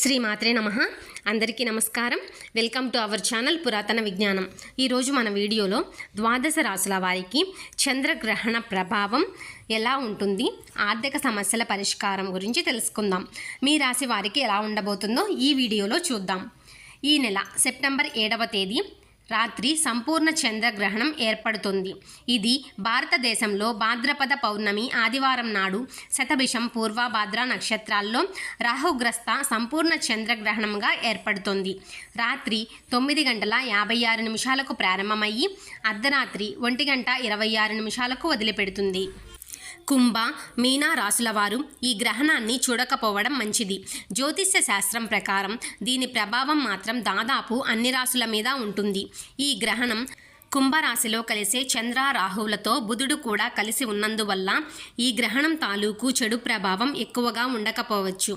శ్రీమాత్రే నమ. అందరికీ నమస్కారం. వెల్కమ్ టు అవర్ ఛానల్ పురాతన విజ్ఞానం. ఈరోజు మన వీడియోలో ద్వాదశ రాసుల వారికి చంద్రగ్రహణ ప్రభావం ఎలా ఉంటుంది? ఆర్థిక సమస్యల పరిష్కారం గురించి తెలుసుకుందాం. మీ రాశి వారికి ఎలా ఉండబోతుందో ఈ వీడియోలో చూద్దాం. ఈ నెల సెప్టెంబర్ ఏడవ తేదీ రాత్రి సంపూర్ణ చంద్రగ్రహణం ఏర్పడుతుంది. ఇది భారతదేశంలో భాద్రపద పౌర్ణమి ఆదివారం నాడు శతభిషం పూర్వభాద్ర నక్షత్రాల్లో రాహుగ్రస్త సంపూర్ణ చంద్రగ్రహణంగా ఏర్పడుతుంది. రాత్రి తొమ్మిది గంటల యాభై ఆరు నిమిషాలకు ప్రారంభమయ్యి అర్ధరాత్రి ఒంటి గంట ఇరవై ఆరు నిమిషాలకు వదిలిపెడుతుంది. కుంభ మీనా రాశుల వారు ఈ గ్రహణాన్ని చూడకపోవడం మంచిది. జ్యోతిష్య శాస్త్రం ప్రకారం దీని ప్రభావం మాత్రం దాదాపు అన్ని రాశుల మీద ఉంటుంది. ఈ గ్రహణం కుంభరాశిలో కలిసే చంద్ర రాహువులతో బుధుడు కూడా కలిసి ఉన్నందువల్ల ఈ గ్రహణం తాలూకు చెడు ప్రభావం ఎక్కువగా ఉండకపోవచ్చు.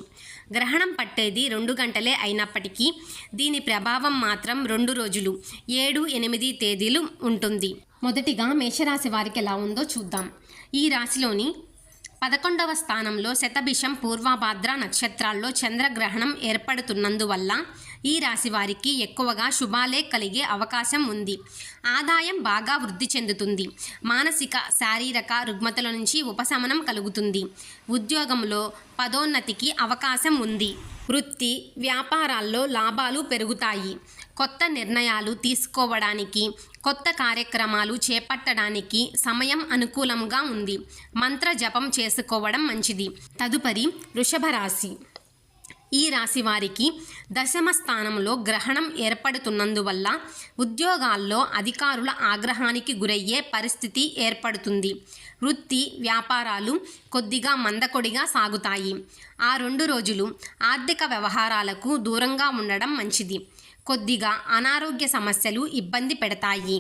గ్రహణం పట్టేది రెండు గంటలే అయినప్పటికీ దీని ప్రభావం మాత్రం రెండు రోజులు ఏడు ఎనిమిది తేదీలు ఉంటుంది. మొదటిగా మేషరాశి వారికి ఎలా ఉందో చూద్దాం. ఈ రాశిలోని పదకొండవ స్థానంలో శతభిషం పూర్వభాద్ర నక్షత్రాల్లో చంద్రగ్రహణం ఏర్పడుతున్నందువల్ల ఈ రాశి వారికి ఎక్కువగా శుభాలే కలిగే అవకాశం ఉంది. ఆదాయం బాగా వృద్ధి చెందుతుంది. మానసిక శారీరక రుగ్మతల నుంచి ఉపశమనం కలుగుతుంది. ఉద్యోగంలో పదోన్నతికి అవకాశం ఉంది. వృత్తి వ్యాపారాల్లో లాభాలు పెరుగుతాయి. కొత్త నిర్ణయాలు తీసుకోవడానికి కొత్త కార్యక్రమాలు చేపట్టడానికి సమయం అనుకూలంగా ఉంది. మంత్ర జపం చేసుకోవడం మంచిది. తదుపరి వృషభ రాశి. ఈ రాశి వారికి దశమ స్థానంలో గ్రహణం ఏర్పడుతున్నందువల్ల ఉద్యోగాల్లో అధికారుల ఆగ్రహానికి గురయ్యే పరిస్థితి ఏర్పడుతుంది. వృత్తి వ్యాపారాలు కొద్దిగా మందకొడిగా సాగుతాయి. ఆ రెండు రోజులు ఆర్థిక వ్యవహారాలకు దూరంగా ఉండడం మంచిది. కొద్దిగా అనారోగ్య సమస్యలు ఇబ్బంది పెడతాయి.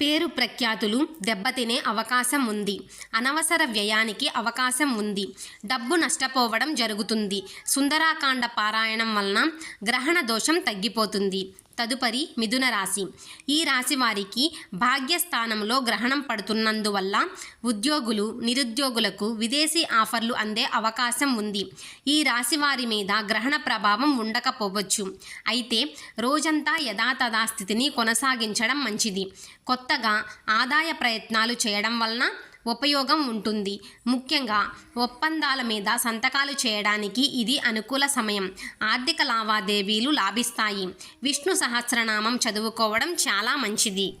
పేరు ప్రఖ్యాతులు దెబ్బతినే అవకాశం ఉంది. అనవసర వ్యయానికి అవకాశం ఉంది. డబ్బు నష్టపోవడం జరుగుతుంది. సుందరాకాండ పారాయణం వలన గ్రహణ దోషం తగ్గిపోతుంది. తదుపరి మిథున రాశి. ఈ రాశి వారికి భాగ్యస్థానంలో గ్రహణం పడుతున్నందువల్ల ఉద్యోగులు నిరుద్యోగులకు విదేశీ ఆఫర్లు అందే అవకాశం ఉంది. ఈ రాశి వారి మీద గ్రహణ ప్రభావం ఉండకపోవచ్చు. అయితే రోజంతా యథాతథా స్థితిని కొనసాగించడం మంచిది. కొత్తగా ఆదాయ ప్రయత్నాలు చేయడం వలన ఉపయోగం ఉంటుంది. ముఖ్యంగా ఒప్పందాల మీద సంతకాలు చేయడానికి ఇది అనుకూల సమయం. ఆర్థిక లావాదేవీలు లాభిస్తాయి. విష్ణు సహస్రనామం చదువుకోవడం చాలా మంచిది.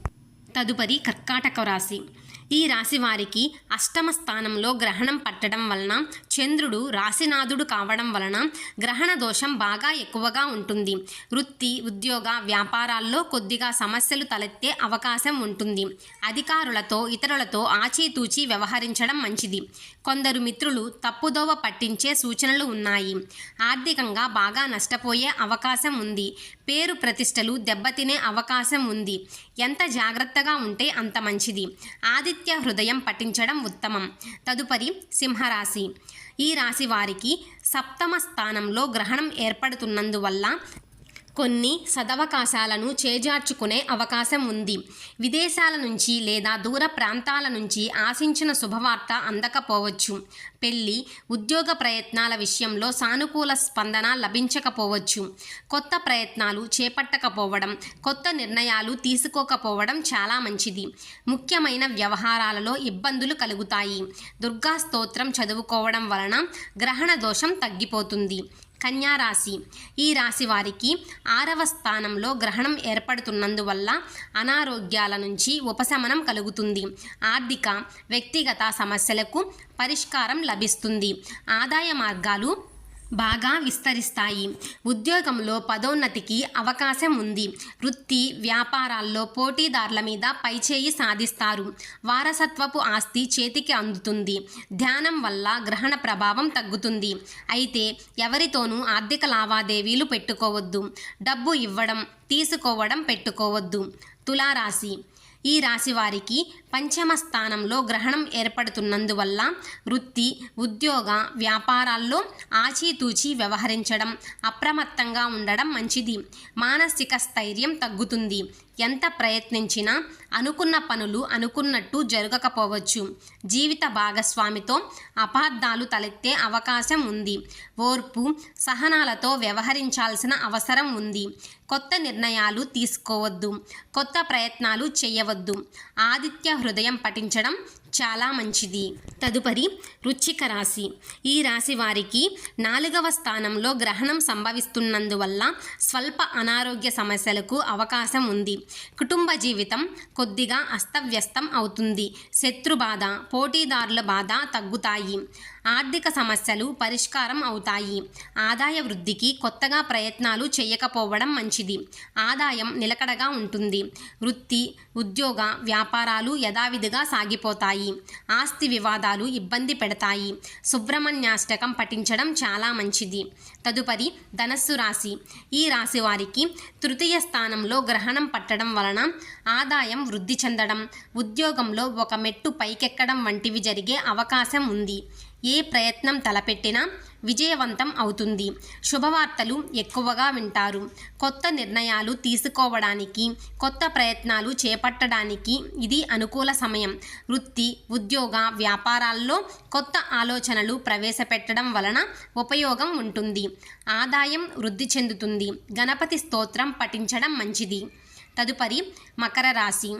తదుపరి కర్కాటక రాశి. ఈ రాశి వారికి అష్టమ స్థానంలో గ్రహణం పట్టడం వలన చంద్రుడు రాశినాథుడు కావడం వలన గ్రహణ దోషం బాగా ఎక్కువగా ఉంటుంది. వృత్తి ఉద్యోగ వ్యాపారాల్లో కొద్దిగా సమస్యలు తలెత్తే అవకాశం ఉంటుంది. అధికారులతో ఇతరులతో ఆచితూచి వ్యవహరించడం మంచిది. కొందరు మిత్రులు తప్పుదోవ పట్టించే సూచనలు ఉన్నాయి. ఆర్థికంగా బాగా నష్టపోయే అవకాశం ఉంది. పేరు ప్రతిష్టలు దెబ్బతినే అవకాశం ఉంది. ఎంత జాగ్రత్తగా ఉంటే అంత మంచిది. ఆదిత్య హృదయం పఠించడం ఉత్తమం. తదుపరి సింహరాశి. ఈ రాశి వారికి సప్తమ స్థానంలో గ్రహణం ఏర్పడుతున్నందువల్ల కొన్ని సదవకాశాలను చేజార్చుకునే అవకాశం ఉంది. విదేశాల నుంచి లేదా దూర ప్రాంతాల నుంచి ఆశించిన శుభవార్త అందకపోవచ్చు. పెళ్ళి ఉద్యోగ ప్రయత్నాల విషయంలో సానుకూల స్పందన లభించకపోవచ్చు. కొత్త ప్రయత్నాలు చేపట్టకపోవడం కొత్త నిర్ణయాలు తీసుకోకపోవడం చాలా మంచిది. ముఖ్యమైన వ్యవహారాలలో ఇబ్బందులు కలుగుతాయి. దుర్గా స్తోత్రం చదువుకోవడం వలన గ్రహణ దోషం తగ్గిపోతుంది. కన్యా రాశి ఈ రాశి వారికి ఆరవ స్థానంలో గ్రహణం ఏర్పడుతున్నందువల్ల అనారోగ్యాల నుంచి ఉపశమనం కలుగుతుంది. ఆర్థిక వ్యక్తిగత సమస్యలకు పరిష్కారం లభిస్తుంది. ఆదాయ మార్గాలు బాగా విస్తరిస్తాయి. ఉద్యోగంలో పదోన్నతికి అవకాశం ఉంది. వృత్తి వ్యాపారాల్లో పోటీదారుల మీద పైచేయి సాధిస్తారు. వారసత్వపు ఆస్తి చేతికి అందుతుంది. ధ్యానం వల్ల గ్రహణ ప్రభావం తగ్గుతుంది. అయితే ఎవరితోనూ ఆర్థిక లావాదేవీలు పెట్టుకోవద్దు. డబ్బు ఇవ్వడం తీసుకోవడం పెట్టుకోవద్దు. తులారాశి ఈ రాశి వారికి పంచమ స్థానంలో గ్రహణం ఏర్పడుతున్నందువల్ల వృత్తి ఉద్యోగ వ్యాపారాల్లో ఆచితూచి వ్యవహరించడం అప్రమత్తంగా ఉండడం మంచిది. మానసిక స్థైర్యం తగ్గుతుంది. ఎంత ప్రయత్నించినా అనుకున్న పనులు అనుకున్నట్టు జరగకపోవచ్చు. జీవిత భాగస్వామితో అపార్థాలు తలెత్తే అవకాశం ఉంది. ఓర్పు సహనాలతో వ్యవహరించాల్సిన అవసరం ఉంది. కొత్త నిర్ణయాలు తీసుకోవద్దు. కొత్త ప్రయత్నాలు చేయవద్దు. ఆదిత్య హృదయం పఠించడం చాలా మంచిది. తదుపరి రుచిక రాశి. ఈ రాశి వారికి నాలుగవ స్థానంలో గ్రహణం సంభవిస్తున్నందువల్ల స్వల్ప అనారోగ్య సమస్యలకు అవకాశం ఉంది. కుటుంబ జీవితం కొద్దిగా అస్తవ్యస్తం అవుతుంది. శత్రు బాధ పోటీదారుల బాధ తగ్గుతాయి. ఆర్థిక సమస్యలు పరిష్కారం అవుతాయి. ఆదాయ వృద్ధికి కొత్తగా ప్రయత్నాలు చేయకపోవడం మంచిది. ఆదాయం నిలకడగా ఉంటుంది. వృత్తి ఉద్యోగ వ్యాపారాలు యథావిధిగా సాగిపోతాయి. ఆస్తి వివాదాలు ఇబ్బంది పెడతాయి. సుబ్రహ్మణ్యాష్టకం పఠించడం చాలా మంచిది. తదుపరి ధనస్సు రాశి. ఈ రాశి వారికి తృతీయ స్థానంలో గ్రహణం పట్టడం వలన ఆదాయం వృద్ధి చెందడం ఉద్యోగంలో ఒక మెట్టు పైకెక్కడం వంటివి జరిగే అవకాశం ఉంది. ఏ ప్రయత్నం తలపెట్టినా విజయవంతం అవుతుంది. శుభవార్తలు ఎక్కువగా వింటారు. కొత్త నిర్ణయాలు తీసుకోవడానికి కొత్త ప్రయత్నాలు చేపట్టడానికి ఇది అనుకూల సమయం. వృత్తి ఉద్యోగ వ్యాపారాల్లో కొత్త ఆలోచనలు ప్రవేశపెట్టడం వలన ఉపయోగం ఉంటుంది. ఆదాయం వృద్ధి చెందుతుంది. గణపతి స్తోత్రం పఠించడం మంచిది. తదుపరి మకర రాశి.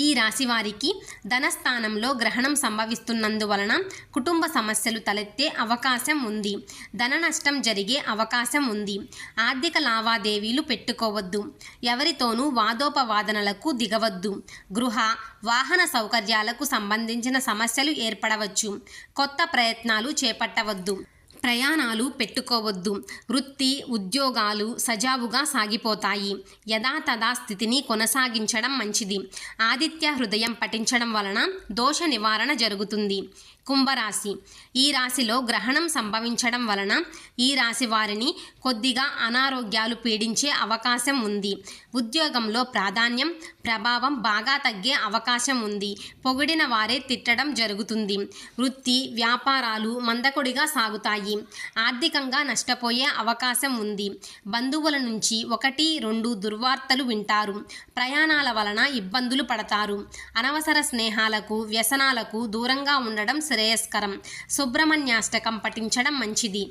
ఈ రాశి వారికి ధనస్థానంలో గ్రహణం సంభవిస్తున్నందువలన కుటుంబ సమస్యలు తలెత్తే అవకాశం ఉంది. ధన నష్టం జరిగే అవకాశం ఉంది. ఆర్థిక లావాదేవీలు పెట్టుకోవద్దు. ఎవరితోనూ వాదోపవాదనలకు దిగవద్దు. గృహ వాహన సౌకర్యాలకు సంబంధించిన సమస్యలు ఏర్పడవచ్చు. కొత్త ప్రయత్నాలు చేపట్టవద్దు. ప్రయాణాలు పెట్టుకోవద్దు. వృత్తి ఉద్యోగాలు సజావుగా సాగిపోతాయి. యథాతథా స్థితిని కొనసాగించడం మంచిది. ఆదిత్య హృదయం పఠించడం వలన దోష నివారణ జరుగుతుంది. కుంభరాశి. ఈ రాశిలో గ్రహణం సంభవించడం వలన ఈ రాశి వారిని కొద్దిగా అనారోగ్యాలు పీడించే అవకాశం ఉంది. ఉద్యోగంలో ప్రాధాన్యం ప్రభావం బాగా తగ్గే అవకాశం ఉంది. పొగిడిన వారే తిట్టడం జరుగుతుంది. వృత్తి వ్యాపారాలు మందకొడిగా సాగుతాయి. ఆర్థికంగా నష్టపోయే అవకాశం ఉంది. బంధువుల నుంచి ఒకటి రెండు దుర్వార్తలు వింటారు. ప్రయాణాల వలన ఇబ్బందులు పడతారు. అనవసర స్నేహాలకు వ్యసనాలకు దూరంగా ఉండడం శ్రేయస్కరం. సుబ్రహ్మణ్యాష్టకం పఠించడం మంచిది.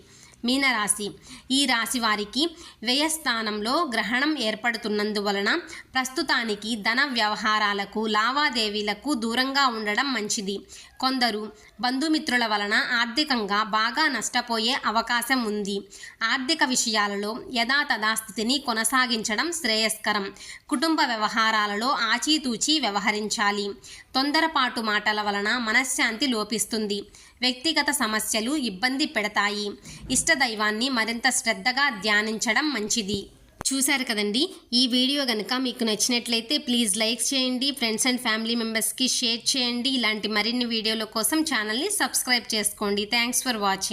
మీనరాశి. ఈ రాశి వారికి వ్యయస్థానంలో గ్రహణం ఏర్పడుతున్నందువలన ప్రస్తుతానికి ధన వ్యవహారాలకు లావాదేవీలకు దూరంగా ఉండడం మంచిది. కొందరు బంధుమిత్రుల వలన ఆర్థికంగా బాగా నష్టపోయే అవకాశం ఉంది. ఆర్థిక విషయాలలో యథాతథా స్థితిని కొనసాగించడం శ్రేయస్కరం. కుటుంబ వ్యవహారాలలో ఆచితూచి వ్యవహరించాలి. తొందరపాటు మాటల వలన మనశ్శాంతి లోపిస్తుంది. వ్యక్తిగత సమస్యలు ఇబ్బంది పెడతాయి. ఇష్టదైవాన్ని మరింత శ్రద్ధగా ధ్యానించడం మంచిది. చూశారు కదండి? ఈ వీడియో కనుక మీకు నచ్చినట్లయితే ప్లీజ్ లైక్ చేయండి. ఫ్రెండ్స్ అండ్ ఫ్యామిలీ మెంబర్స్కి షేర్ చేయండి. ఇలాంటి మరిన్ని వీడియోల కోసం ఛానల్ని సబ్స్క్రైబ్ చేసుకోండి. Thanks for watching.